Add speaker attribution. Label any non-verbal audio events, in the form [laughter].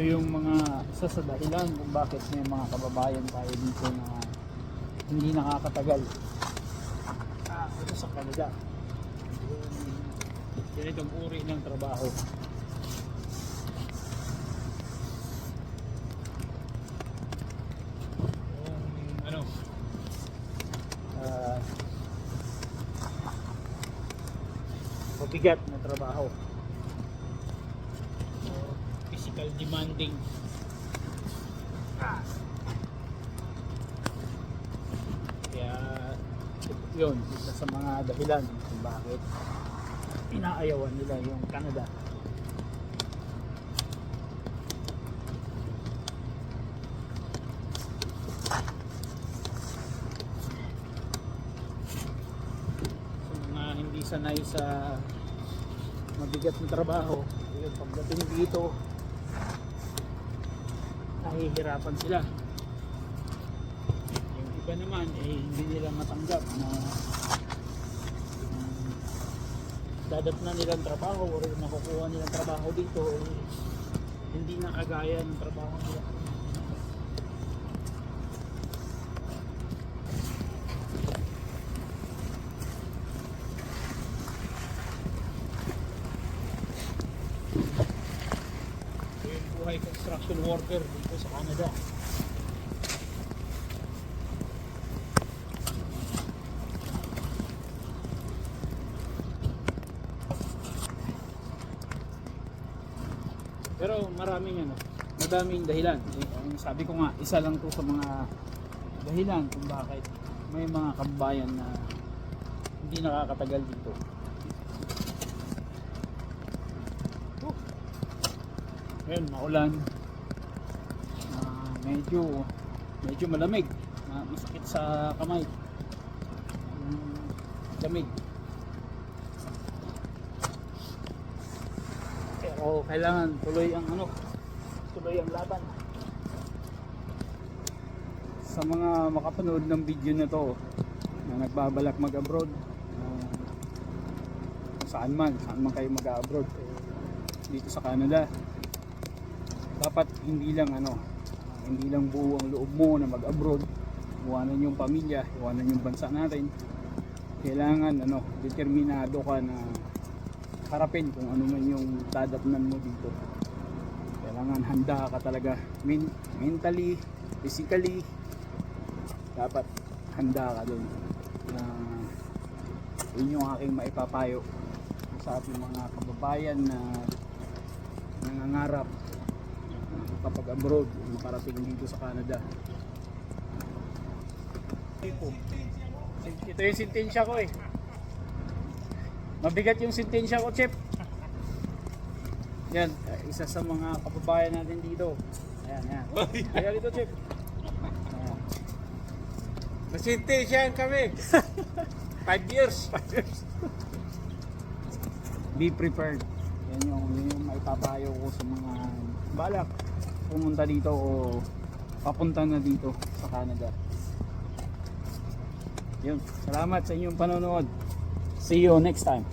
Speaker 1: ito yung mga isa sa dahilan kung bakit may mga kababayan tayo dito na hindi nakakatagal. Ah, ito sa Canada ganitong uri ng trabaho. Ano? Ah mabigat na trabaho physical demanding. Kaya yun isa sa mga dahilan kung bakit inaayawan nila yung Canada. Sanay sa mabigat na trabaho pagdating dito nahihirapan sila. Yung iba naman eh hindi nila matanggap na um, dadat na nilang trabaho or nakukuha nilang trabaho dito eh, hindi na kagaya ng trabaho nila. Ito yung buhay construction worker dito sa Canada. Pero maraming ano, madaming dahilan. Eh, sabi ko nga, isa lang to sa mga dahilan kung bakit may mga kabayan na hindi nakakatagal dito. Ngayon, maulan. Ah, medyo medyo malamig. Ah, masakit sa kamay. Yung lamig. Pero kailangan tuloy ang ano, tuloy ang laban. Sa mga makapanood ng video na to na nagbabalak mag-abroad, kung saan man, saan man kayo mag-abroad, dito sa Canada, dapat hindi lang ano, hindi lang buo ang loob mo na mag-abroad, iwanan yung pamilya, iwanan yung bansa natin. Kailangan ano, determinado ka na harapin kung ano man yung dadapnan mo dito. Kailangan handa ka talaga men- mentally, physically. Dapat handa ka doon. Na yun yung aking maipapayo sa ating mga kababayan na nangangarap na kapag abroad makarating dito sa Canada. Ito yung sintensya ko eh. Mabigat yung sintensya ko, Chip. Yan, isa sa mga kababayan natin dito. Ayan, ayan. Kaya dito, Chip.
Speaker 2: Nasintensyahan kami. [laughs] Five years.
Speaker 1: Five years. Be prepared. Yan yung, yun yung maipapayo ko sa mga balak pumunta dito o papunta na dito sa Canada. Yun. Salamat sa inyong panonood. See you next time.